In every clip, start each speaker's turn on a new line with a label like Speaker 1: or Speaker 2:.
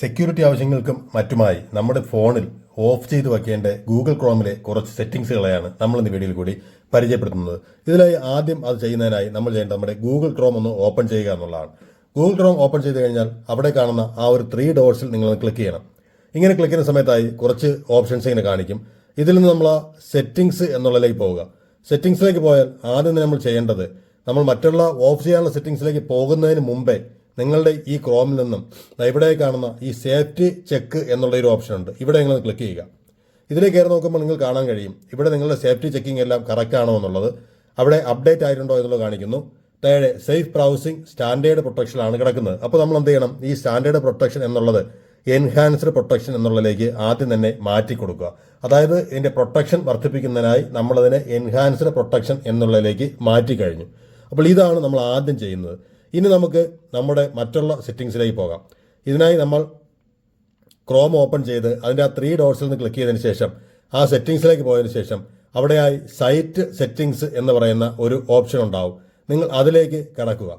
Speaker 1: Security ആവശ്യങ്ങൾക്കും മറ്റുമായി നമ്മുടെ ഫോണിൽ ഓഫ് ചെയ്ത് വയ്ക്കേണ്ട ഗൂഗിൾ ക്രോമിലെ കുറച്ച് സെറ്റിംഗ്സുകളെയാണ് നമ്മൾ ഇന്ന് വീഡിയോയിൽ കൂടി പരിചയപ്പെടുത്തുന്നത്. ഇതിലായി ആദ്യം അത് ചെയ്യുന്നതിനായി നമ്മൾ ചെയ്യേണ്ടത് നമ്മുടെ ഗൂഗിൾ ക്രോം ഒന്ന് ഓപ്പൺ ചെയ്യുക എന്നുള്ളതാണ്. ഗൂഗിൾ ക്രോം ഓപ്പൺ ചെയ്ത് കഴിഞ്ഞാൽ അവിടെ കാണുന്ന ആ ഒരു ത്രീ ഡോട്ട്സിൽ നിങ്ങൾ ക്ലിക്ക് ചെയ്യണം. ഇങ്ങനെ ക്ലിക്ക് ചെയ്യുന്ന സമയത്തായി കുറച്ച് ഓപ്ഷൻസ് ഇങ്ങനെ കാണിക്കും. ഇതിൽ നിന്ന് നമ്മൾ സെറ്റിംഗ്സ് എന്നുള്ളതിലേക്ക് പോവുക. സെറ്റിംഗ്സിലേക്ക് പോയാൽ ആദ്യം നമ്മൾ ചെയ്യേണ്ടത് നമ്മൾ മറ്റുള്ള ഓഫ് ചെയ്യാനുള്ള സെറ്റിംഗ്സിലേക്ക് പോകുന്നതിന് മുമ്പേ നിങ്ങളുടെ ഈ ക്രോമിൽ നിന്നും ഇവിടെ കാണുന്ന ഈ സേഫ്റ്റി ചെക്ക് എന്നുള്ള ഒരു ഓപ്ഷൻ ഉണ്ട്. ഇവിടെ നിങ്ങൾ ക്ലിക്ക് ചെയ്യുക. ഇതിലേക്ക് കയറി നോക്കുമ്പോൾ നിങ്ങൾ കാണാൻ കഴിയും. ഇവിടെ നിങ്ങളുടെ സേഫ്റ്റി ചെക്കിംഗ് എല്ലാം കറക്റ്റ് ആണോ എന്നുള്ളത്. അവിടെ അപ്ഡേറ്റ് ആയിട്ടുണ്ടോ എന്നുള്ളത് കാണിക്കുന്നു. താഴെ സേഫ് ബ്രൗസിംഗ് സ്റ്റാൻഡേർഡ് പ്രൊട്ടക്ഷനാണ് കിടക്കുന്നത്. അപ്പോൾ നമ്മൾ എന്ത് ചെയ്യണം? ഈ സ്റ്റാൻഡേർഡ് പ്രൊട്ടക്ഷൻ എന്നുള്ളത് എൻഹാൻസ്ഡ് പ്രൊട്ടക്ഷൻ എന്നുള്ളതിലേക്ക് ആദ്യം തന്നെ മാറ്റി കൊടുക്കുക. അതായത് ഇതിന്റെ പ്രൊട്ടക്ഷൻ വർദ്ധിപ്പിക്കുന്നതിനായി നമ്മളതിനെ എൻഹാൻസ്ഡ് പ്രൊട്ടക്ഷൻ എന്നുള്ളതിലേക്ക് മാറ്റി കഴിഞ്ഞു. അപ്പോൾ ഇതാണ് നമ്മൾ ആദ്യം ചെയ്യുന്നത്. ഇനി നമുക്ക് നമ്മുടെ മറ്റുള്ള സെറ്റിങ്സിലേക്ക് പോകാം. ഇതിനായി നമ്മൾ ക്രോം ഓപ്പൺ ചെയ്ത് അതിന്റെ ആ ത്രീ ഡോട്ട്സിൽ നിന്ന് ക്ലിക്ക് ചെയ്തതിന് ശേഷം ആ സെറ്റിങ്സിലേക്ക് പോയതിനു ശേഷം അവിടെയായി സൈറ്റ് സെറ്റിങ്സ് എന്ന് പറയുന്ന ഒരു ഓപ്ഷൻ ഉണ്ടാവും. നിങ്ങൾ അതിലേക്ക് കടക്കുക.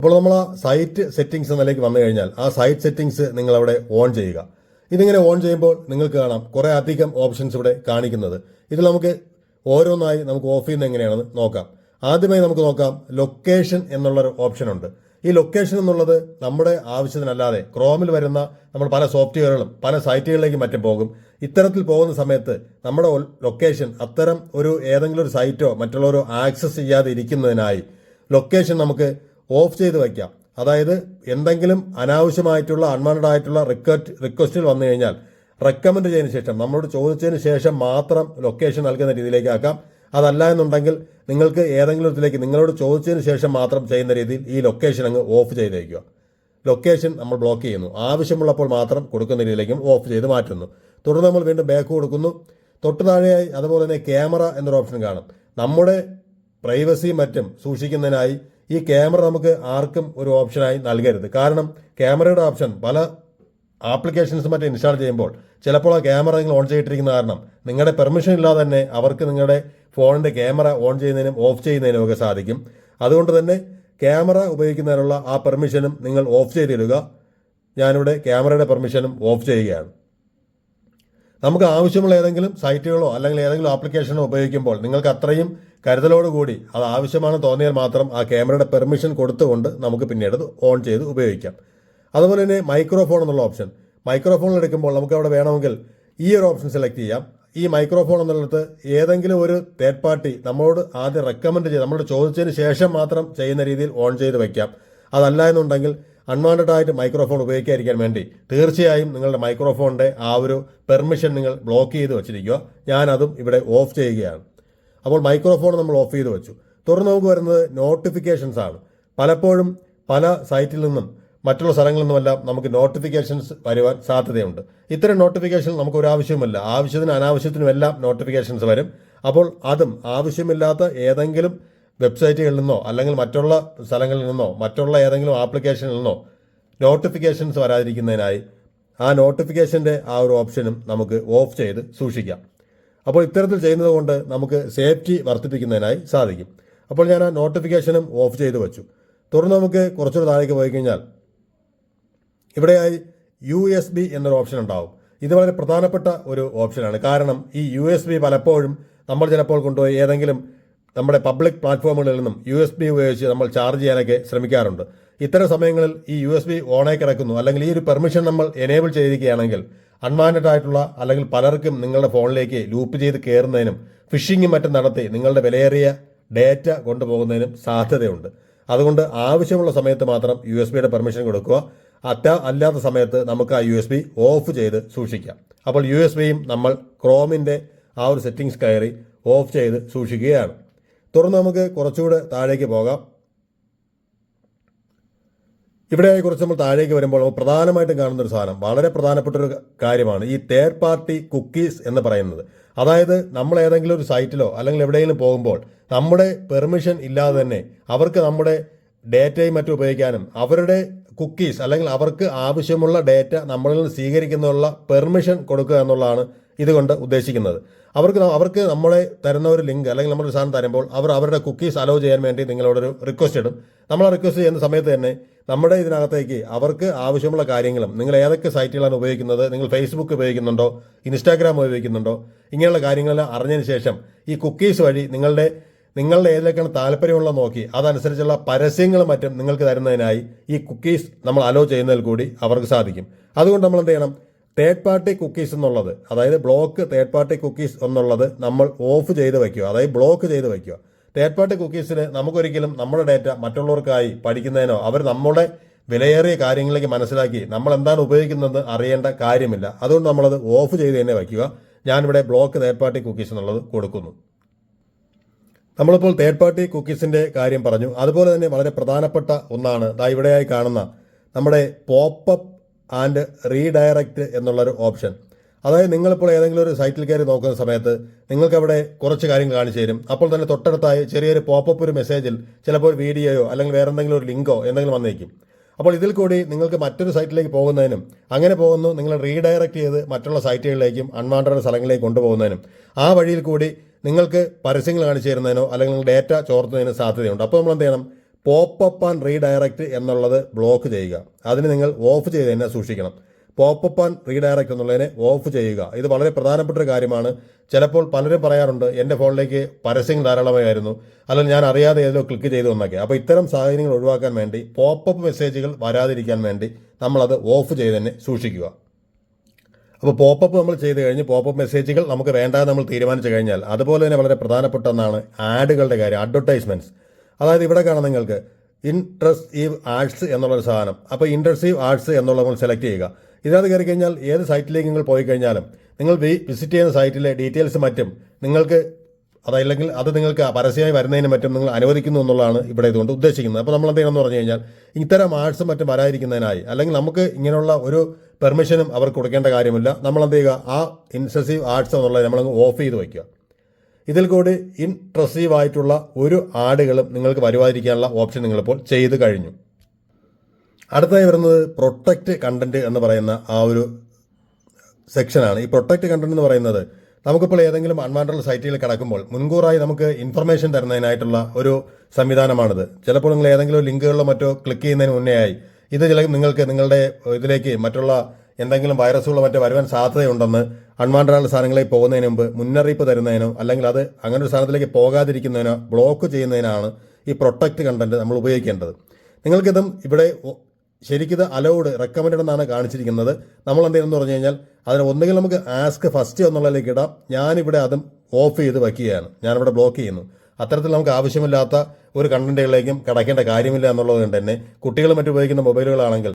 Speaker 1: അപ്പോൾ നമ്മൾ ആ സൈറ്റ് സെറ്റിങ്സ് എന്നതിലേക്ക് വന്നു കഴിഞ്ഞാൽ ആ സൈറ്റ് സെറ്റിങ്സ് നിങ്ങൾ അവിടെ ഓൺ ചെയ്യുക. ഇതിങ്ങനെ ഓൺ ചെയ്യുമ്പോൾ നിങ്ങൾക്ക് കാണാം കുറേ അധികം ഓപ്ഷൻസ് ഇവിടെ കാണിക്കുന്നത്. ഇതിൽ നമുക്ക് ഓരോന്നായി നമുക്ക് ഓഫ് ചെയ്യുന്നത് എങ്ങനെയാണെന്ന് നോക്കാം. ആദ്യമായി നമുക്ക് നോക്കാം ലൊക്കേഷൻ എന്നുള്ളൊരു ഓപ്ഷൻ ഉണ്ട്. ഈ ലൊക്കേഷൻ എന്നുള്ളത് നമ്മുടെ ആവശ്യത്തിനല്ലാതെ ക്രോമിൽ വരുന്ന നമ്മൾ പല സോഫ്റ്റ്വെയറുകളും പല സൈറ്റുകളിലേക്ക് മറ്റും പോകും. ഇത്തരത്തിൽ പോകുന്ന സമയത്ത് നമ്മുടെ ലൊക്കേഷൻ അത്തരം ഒരു ഏതെങ്കിലും ഒരു സൈറ്റോ മറ്റുള്ളവരോ ആക്സസ് ചെയ്യാതെ ഇരിക്കുന്നതിനായി ലൊക്കേഷൻ നമുക്ക് ഓഫ് ചെയ്ത് വയ്ക്കാം. അതായത് എന്തെങ്കിലും അനാവശ്യമായിട്ടുള്ള അൺവാണ്ടഡ് ആയിട്ടുള്ള റിക്വസ്റ്റ് റിക്വസ്റ്റുകൾ വന്നു കഴിഞ്ഞാൽ റെക്കമെൻഡ് ചെയ്തതിന് ശേഷം നമ്മളോട് ചോദിച്ചതിന് ശേഷം മാത്രം ലൊക്കേഷൻ നൽകുന്ന രീതിയിലേക്ക് ആക്കാം. അതല്ല എന്നുണ്ടെങ്കിൽ നിങ്ങൾക്ക് ഏതെങ്കിലും ഇതിലേക്ക് നിങ്ങളോട് ചോദിച്ചതിന് ശേഷം മാത്രം ചെയ്യുന്ന രീതിയിൽ ഈ ലൊക്കേഷൻ അങ്ങ് ഓഫ് ചെയ്തേക്കുക. ലൊക്കേഷൻ നമ്മൾ ബ്ലോക്ക് ചെയ്യുന്നു. ആവശ്യമുള്ളപ്പോൾ മാത്രം കൊടുക്കുന്ന രീതിയിലേക്കും ഓഫ് ചെയ്ത് മാറ്റുന്നു. തുടർന്ന് നമ്മൾ വീണ്ടും ബാക്ക് കൊടുക്കുന്നു. തൊട്ട് താഴെയായി അതുപോലെ തന്നെ ക്യാമറ എന്നൊരു ഓപ്ഷൻ കാണും. നമ്മുടെ പ്രൈവസിയും മറ്റും സൂക്ഷിക്കുന്നതിനായി ഈ ക്യാമറ നമുക്ക് ആർക്കും ഒരു ഓപ്ഷനായി നൽകരുത്. കാരണം ക്യാമറയുടെ ഓപ്ഷൻ പല ആപ്ലിക്കേഷൻസ് മറ്റും ഇൻസ്റ്റാൾ ചെയ്യുമ്പോൾ ചിലപ്പോൾ ആ ക്യാമറ നിങ്ങൾ ഓൺ ചെയ്തിട്ടിരിക്കുന്ന കാരണം നിങ്ങളുടെ പെർമിഷൻ ഇല്ലാതെ തന്നെ അവർക്ക് നിങ്ങളുടെ ഫോണിന്റെ ക്യാമറ ഓൺ ചെയ്യുന്നതിനും ഓഫ് ചെയ്യുന്നതിനും ഒക്കെ സാധിക്കും. അതുകൊണ്ട് തന്നെ ക്യാമറ ഉപയോഗിക്കുന്നതിനുള്ള ആ പെർമിഷനും നിങ്ങൾ ഓഫ് ചെയ്തിടുക. ഞാനിവിടെ ക്യാമറയുടെ പെർമിഷനും ഓഫ് ചെയ്യുകയാണ്. നമുക്ക് ആവശ്യമുള്ള ഏതെങ്കിലും സൈറ്റുകളോ അല്ലെങ്കിൽ ഏതെങ്കിലും ആപ്ലിക്കേഷനോ ഉപയോഗിക്കുമ്പോൾ നിങ്ങൾക്ക് അത്രയും കരുതലോടുകൂടി അത് ആവശ്യമാണെന്ന് തോന്നിയാൽ മാത്രം ആ ക്യാമറയുടെ പെർമിഷൻ കൊടുത്തുകൊണ്ട് നമുക്ക് പിന്നീട് ഓൺ ചെയ്ത് ഉപയോഗിക്കാം. അതുപോലെ തന്നെ മൈക്രോഫോൺ എന്നുള്ള ഓപ്ഷൻ മൈക്രോഫോൺ എടുക്കുമ്പോൾ നമുക്ക് അവിടെ വേണമെങ്കിൽ ഈ ഒരു ഓപ്ഷൻ സെലക്ട് ചെയ്യാം. ഈ മൈക്രോഫോൺ എന്നുള്ളത് ഏതെങ്കിലും ഒരു തേർഡ് പാർട്ടി നമ്മളോട് ആദ്യം റെക്കമെൻഡ് ചെയ്ത് നമ്മളോട് ചോദിച്ചതിന് ശേഷം മാത്രം ചെയ്യുന്ന രീതിയിൽ ഓൺ ചെയ്ത് വയ്ക്കാം അതല്ല എന്നുണ്ടെങ്കിൽ അൺവാണ്ടഡ് ആയിട്ട് മൈക്രോഫോൺ ഉപയോഗിക്കാതിരിക്കാൻ വേണ്ടി തീർച്ചയായും നിങ്ങളുടെ മൈക്രോഫോണിന്റെ ആ ഒരു പെർമിഷൻ നിങ്ങൾ ബ്ലോക്ക് ചെയ്ത് വെച്ചിരിക്കുക. ഞാനതും ഇവിടെ ഓഫ് ചെയ്യുകയാണ്. അപ്പോൾ മൈക്രോഫോൺ നമ്മൾ ഓഫ് ചെയ്ത് വെച്ചു. തുടർന്ന് നമുക്ക് വരുന്നത് നോട്ടിഫിക്കേഷൻസ് ആണ്. പലപ്പോഴും പല സൈറ്റിൽ നിന്നും മറ്റുള്ള സ്ഥലങ്ങളിൽ നിന്നുമെല്ലാം നമുക്ക് നോട്ടിഫിക്കേഷൻസ് വരുവാൻ സാധ്യതയുണ്ട്. ഇത്തരം നോട്ടിഫിക്കേഷൻ നമുക്ക് ഒരു ആവശ്യവുമില്ല. ആവശ്യത്തിനും അനാവശ്യത്തിനുമെല്ലാം നോട്ടിഫിക്കേഷൻസ് വരും. അപ്പോൾ അതും ആവശ്യമില്ലാത്ത ഏതെങ്കിലും വെബ്സൈറ്റുകളിൽ നിന്നോ അല്ലെങ്കിൽ മറ്റുള്ള സ്ഥലങ്ങളിൽ നിന്നോ മറ്റുള്ള ഏതെങ്കിലും ആപ്ലിക്കേഷനിൽ നിന്നോ നോട്ടിഫിക്കേഷൻസ് വരാതിരിക്കുന്നതിനായി ആ നോട്ടിഫിക്കേഷന്റെ ആ ഒരു ഓപ്ഷനും നമുക്ക് ഓഫ് ചെയ്ത് സൂക്ഷിക്കാം. അപ്പോൾ ഇത്തരത്തിൽ ചെയ്യുന്നത് കൊണ്ട് നമുക്ക് സേഫ്റ്റി വർദ്ധിപ്പിക്കുന്നതിനായി സാധിക്കും. അപ്പോൾ ഞാൻ ആ നോട്ടിഫിക്കേഷനും ഓഫ് ചെയ്ത് വെച്ചു. തുടർന്ന് നമുക്ക് കുറച്ചുകൂടെ താഴേക്ക് പോയി കഴിഞ്ഞാൽ ഇവിടെയായി യു എസ് ബി എന്നൊരു ഓപ്ഷൻ ഉണ്ടാവും. ഇത് വളരെ പ്രധാനപ്പെട്ട ഒരു ഓപ്ഷനാണ് കാരണം ഈ യു എസ് ബി പലപ്പോഴും നമ്മൾ ചിലപ്പോൾ കൊണ്ടുപോയി ഏതെങ്കിലും നമ്മുടെ പബ്ലിക് പ്ലാറ്റ്ഫോമുകളിൽ നിന്നും യു എസ് ബി ഉപയോഗിച്ച് നമ്മൾ ചാർജ് ചെയ്യാനൊക്കെ ശ്രമിക്കാറുണ്ട്. ഇത്തരം സമയങ്ങളിൽ ഈ യു എസ് ബി ഓണായി കിടക്കുന്നു. അല്ലെങ്കിൽ ഈ ഒരു പെർമിഷൻ നമ്മൾ എനേബിൾ ചെയ്തിരിക്കുകയാണെങ്കിൽ അൺവാണ്ടഡ് ആയിട്ടുള്ള അല്ലെങ്കിൽ പലർക്കും നിങ്ങളുടെ ഫോണിലേക്ക് ലൂപ്പ് ചെയ്ത് കയറുന്നതിനും ഫിഷിങ്ങും മറ്റും നടത്തി നിങ്ങളുടെ വിലയേറിയ ഡേറ്റ കൊണ്ടുപോകുന്നതിനും സാധ്യതയുണ്ട്. അതുകൊണ്ട് ആവശ്യമുള്ള സമയത്ത് മാത്രം യു എസ് ബിയുടെ പെർമിഷൻ കൊടുക്കുക. അറ്റ അല്ലാത്ത സമയത്ത് നമുക്ക് ആ യു എസ് ബി ഓഫ് ചെയ്ത് സൂക്ഷിക്കാം. അപ്പോൾ യു എസ് ബിയും നമ്മൾ ക്രോമിന്റെ ആ ഒരു സെറ്റിംഗ്സ് കയറി ഓഫ് ചെയ്ത് സൂക്ഷിക്കുകയാണ്. തുടർന്ന് നമുക്ക് കുറച്ചുകൂടെ താഴേക്ക് പോകാം. ഇവിടെ കുറച്ച് നമ്മൾ താഴേക്ക് വരുമ്പോൾ പ്രധാനമായിട്ടും കാണുന്ന ഒരു സാധനം വളരെ പ്രധാനപ്പെട്ട ഒരു കാര്യമാണ് ഈ തേർഡ് പാർട്ടി കുക്കീസ് എന്ന് പറയുന്നത്. അതായത് നമ്മൾ ഏതെങ്കിലും ഒരു സൈറ്റിലോ അല്ലെങ്കിൽ എവിടെയെങ്കിലും പോകുമ്പോൾ നമ്മുടെ പെർമിഷൻ ഇല്ലാതെ തന്നെ അവർക്ക് നമ്മുടെ ഡേറ്റയും മറ്റും ഉപയോഗിക്കാനും അവരുടെ കുക്കീസ് അല്ലെങ്കിൽ അവർക്ക് ആവശ്യമുള്ള ഡേറ്റ നമ്മളിൽ നിന്ന് സ്വീകരിക്കുന്നതിനുള്ള പെർമിഷൻ കൊടുക്കുക എന്നുള്ളതാണ് ഇതുകൊണ്ട് ഉദ്ദേശിക്കുന്നത്. അവർക്ക് അവർക്ക് നമ്മളെ തരുന്ന ഒരു ലിങ്ക് അല്ലെങ്കിൽ നമ്മളൊരു സാധനം തരുമ്പോൾ അവർ അവരുടെ കുക്കീസ് അലോ ചെയ്യാൻ വേണ്ടി നിങ്ങളോടൊരു റിക്വസ്റ്റ് ഇടും. നമ്മൾ റിക്വസ്റ്റ് ചെയ്യുന്ന സമയത്ത് തന്നെ നമ്മുടെ ഇതിനകത്തേക്ക് അവർക്ക് ആവശ്യമുള്ള കാര്യങ്ങളും നിങ്ങൾ ഏതൊക്കെ സൈറ്റുകളാണ് ഉപയോഗിക്കുന്നത് നിങ്ങൾ ഫേസ്ബുക്ക് ഉപയോഗിക്കുന്നുണ്ടോ ഇൻസ്റ്റാഗ്രാം ഉപയോഗിക്കുന്നുണ്ടോ ഇങ്ങനെയുള്ള കാര്യങ്ങളെല്ലാം അറിഞ്ഞതിന് ശേഷം ഈ കുക്കീസ് വഴി നിങ്ങളുടെ നിങ്ങളുടെ ഏതിലേക്കാണ് താല്പര്യമുള്ള നോക്കി അതനുസരിച്ചുള്ള പരസ്യങ്ങളും മറ്റും നിങ്ങൾക്ക് തരുന്നതിനായി ഈ കുക്കീസ് നമ്മൾ അലോ ചെയ്യുന്നതിൽ കൂടി അവർക്ക് സാധിക്കും. അതുകൊണ്ട് നമ്മൾ എന്ത് ചെയ്യണം? തേർഡ് പാർട്ടി കുക്കീസ് എന്നുള്ളത് അതായത് ബ്ലോക്ക് തേർഡ് പാർട്ടി കുക്കീസ് എന്നുള്ളത് നമ്മൾ ഓഫ് ചെയ്ത് വയ്ക്കുക അതായത് ബ്ലോക്ക് ചെയ്ത് വയ്ക്കുക തേർഡ് പാർട്ടി കുക്കീസിന് നമുക്കൊരിക്കലും നമ്മുടെ ഡേറ്റ മറ്റുള്ളവർക്കായി പഠിക്കുന്നതിനോ അവർ നമ്മുടെ വിലയേറിയ കാര്യങ്ങളിലേക്ക് മനസ്സിലാക്കി നമ്മൾ എന്താണ് ഉപയോഗിക്കുന്നത് അറിയേണ്ട കാര്യമില്ല. അതുകൊണ്ട് നമ്മളത് ഓഫ് ചെയ്ത് തന്നെ വയ്ക്കുക ഞാനിവിടെ ബ്ലോക്ക് തേർഡ് പാർട്ടി കുക്കീസ് എന്നുള്ളത് കൊടുക്കുന്നു. നമ്മളിപ്പോൾ തേർഡ് പാർട്ടി കുക്കീസിന്റെ കാര്യം പറഞ്ഞു. അതുപോലെ തന്നെ വളരെ പ്രധാനപ്പെട്ട ഒന്നാണ്. ദാ ഇവിടെയായി കാണുന്ന നമ്മുടെ പോപ്പപ്പ് ആൻഡ് റീഡയറക്റ്റ് എന്നുള്ളൊരു ഓപ്ഷൻ അതായത് നിങ്ങളിപ്പോൾ ഏതെങ്കിലും ഒരു സൈറ്റിൽ കയറി നോക്കുന്ന സമയത്ത് നിങ്ങൾക്ക് അവിടെ കുറച്ച് കാര്യങ്ങൾ കാണിച്ചു തരും. അപ്പോൾ തന്നെ തൊട്ടടുത്തായി ചെറിയൊരു പോപ്പപ്പ് ഒരു മെസ്സേജിൽ ചിലപ്പോൾ വീഡിയോയോ അല്ലെങ്കിൽ വേറെ എന്തെങ്കിലും ഒരു ലിങ്കോ എന്തെങ്കിലും വന്നേക്കും. അപ്പോൾ ഇതിൽ കൂടി നിങ്ങൾക്ക് മറ്റൊരു സൈറ്റിലേക്ക് പോകുന്നതിനും അങ്ങനെ പോകുന്നു നിങ്ങൾ റീഡയറക്റ്റ് ചെയ്ത് മറ്റുള്ള സൈറ്റുകളിലേക്കും അൺവാണ്ടഡ് സ്ഥലങ്ങളിലേക്ക് കൊണ്ടുപോകുന്നതിനും ആ വഴിയിൽ കൂടി നിങ്ങൾക്ക് പരസ്യങ്ങൾ കാണിച്ചു തരുന്നതിനോ അല്ലെങ്കിൽ ഡേറ്റ ചോർത്തുന്നതിനോ സാധ്യതയുണ്ട്. അപ്പോൾ നമ്മൾ എന്ത് ചെയ്യണം? പോപ്പപ്പ് ആൻഡ് റീഡയറക്റ്റ് എന്നുള്ളത് ബ്ലോക്ക് ചെയ്യുക. അതിന് നിങ്ങൾ ഓഫ് ചെയ്ത് തന്നെ സൂക്ഷിക്കണം. പോപ്പപ്പ് ആൻഡ് റീഡയറക്റ്റ് എന്നുള്ളതിനെ ഓഫ് ചെയ്യുക. ഇത് വളരെ പ്രധാനപ്പെട്ട ഒരു കാര്യമാണ്. ചിലപ്പോൾ പലരും പറയാറുണ്ട് എന്റെ ഫോണിലേക്ക് പരസ്യങ്ങൾ ധാരാളമായിരുന്നു. അല്ലെങ്കിൽ ഞാൻ അറിയാതെ ഏതിലോ ക്ലിക്ക് ചെയ്തു എന്നൊക്കെ. അപ്പോൾ ഇത്തരം സാഹചര്യങ്ങൾ ഒഴിവാക്കാൻ വേണ്ടി പോപ്പപ്പ് മെസ്സേജുകൾ വരാതിരിക്കാൻ വേണ്ടി നമ്മളത് ഓഫ് ചെയ്ത് തന്നെ സൂക്ഷിക്കുക. അപ്പോൾ പോപ്പപ്പ് നമ്മൾ ചെയ്ത് കഴിഞ്ഞ് പോപ്പപ്പ് മെസ്സേജുകൾ നമുക്ക് വേണ്ടാതെ നമ്മൾ തീരുമാനിച്ചു കഴിഞ്ഞാൽ അതുപോലെ തന്നെ വളരെ പ്രധാനപ്പെട്ട ഒന്നാണ് ആഡുകളുടെ കാര്യം അഡ്വർടൈസ്മെന്റ്സ് അതായത് ഇവിടെ കാണാം നിങ്ങൾക്ക് ഇൻട്രസ്റ്റീവ് ആർട്സ് എന്നുള്ളൊരു സാധനം. അപ്പോൾ ഇൻട്രസ്റ്റീവ് ആർട്സ് എന്നുള്ളത് നമ്മൾ സെലക്ട് ചെയ്യുക. ഇതിനകത്ത് കയറി കഴിഞ്ഞാൽ ഏത് സൈറ്റിലേക്ക് നിങ്ങൾ പോയി കഴിഞ്ഞാലും നിങ്ങൾ വിസിറ്റ് ചെയ്യുന്ന സൈറ്റിലെ ഡീറ്റെയിൽസ് മറ്റും നിങ്ങൾക്ക് അതല്ലെങ്കിൽ അത് നിങ്ങൾക്ക് പരസ്യമായി വരുന്നതിന് മറ്റും നിങ്ങൾ അനുവദിക്കുന്നു എന്നുള്ളതാണ് ഇവിടെ ഇതുകൊണ്ട് ഉദ്ദേശിക്കുന്നത്. അപ്പോൾ നമ്മൾ എന്ത് എന്ന് പറഞ്ഞു കഴിഞ്ഞാൽ ഇത്തരം ആർട്സും മറ്റും വരാതിരിക്കുന്നതിനായി അല്ലെങ്കിൽ നമുക്ക് ഇങ്ങനെയുള്ള ഒരു പെർമിഷനും അവർക്ക് കൊടുക്കേണ്ട കാര്യമില്ല. നമ്മൾ എന്ത് ചെയ്യുക? ആ ഇൻസസീവ് ആർട്സ് എന്നുള്ളത് നമ്മൾ ഓഫ് ചെയ്ത് വയ്ക്കുക. ഇതിൽ കൂടി ഇൻട്രസീവ് ആയിട്ടുള്ള ഒരു ആടുകളും നിങ്ങൾക്ക് വരുവാതിരിക്കാനുള്ള ഓപ്ഷൻ നിങ്ങളിപ്പോൾ ചെയ്ത് കഴിഞ്ഞു. അടുത്തായി വരുന്നത് പ്രൊട്ടക്റ്റ് കണ്ടന്റ് എന്ന് പറയുന്ന ആ ഒരു സെക്ഷനാണ്. ഈ പ്രൊട്ടക്റ്റ് കണ്ടന്റ് എന്ന് പറയുന്നത് നമുക്കിപ്പോൾ ഏതെങ്കിലും അൺവാണ്ടഡ് സൈറ്റുകൾ കിടക്കുമ്പോൾ മുൻകൂറായി നമുക്ക് ഇൻഫർമേഷൻ തരുന്നതിനായിട്ടുള്ള ഒരു സംവിധാനമാണിത്. ചിലപ്പോൾ നിങ്ങൾ ഏതെങ്കിലും ലിങ്കുകളിലോ മറ്റോ ക്ലിക്ക് ചെയ്യുന്നതിന് മുന്നേ ആയി ഇത് ചില നിങ്ങൾക്ക് നിങ്ങളുടെ ഇതിലേക്ക് മറ്റുള്ള എന്തെങ്കിലും വൈറസുകളോ മറ്റോ വരുവാൻ സാധ്യതയുണ്ടെന്ന് അൺവാണ്ടഡ് സാധനങ്ങളിലേക്ക് പോകുന്നതിന് മുമ്പ് മുന്നറിയിപ്പ് തരുന്നതിനോ അല്ലെങ്കിൽ അത് അങ്ങനെ ഒരു സാധനത്തിലേക്ക് പോകാതിരിക്കുന്നതിനോ ബ്ലോക്ക് ചെയ്യുന്നതിനാണ് ഈ പ്രൊട്ടക്റ്റ് കണ്ടന്റ് നമ്മൾ ഉപയോഗിക്കേണ്ടത്. നിങ്ങൾക്കിതും ഇവിടെ ശരിക്കിത് അലോഡ് റെക്കമെൻഡ് എന്നാണ് കാണിച്ചിരിക്കുന്നത്. നമ്മൾ എന്ത് ചെയ്യുന്നു പറഞ്ഞു കഴിഞ്ഞാൽ അതിന് ഒന്നുകിൽ നമുക്ക് ആസ്ക് ഫസ്റ്റ് എന്നുള്ളതിലേക്ക് ഇടാം. ഞാനിവിടെ അതും ഓഫ് ചെയ്ത് വയ്ക്കുകയാണ്. ഞാനിവിടെ ബ്ലോക്ക് ചെയ്യുന്നു. അത്തരത്തിൽ നമുക്ക് ആവശ്യമില്ലാത്ത ഒരു കണ്ടന്റുകളിലേക്കും കിടക്കേണ്ട കാര്യമില്ല എന്നുള്ളത് കൊണ്ട് തന്നെ കുട്ടികൾ മറ്റുപയോഗിക്കുന്ന മൊബൈലുകളാണെങ്കിൽ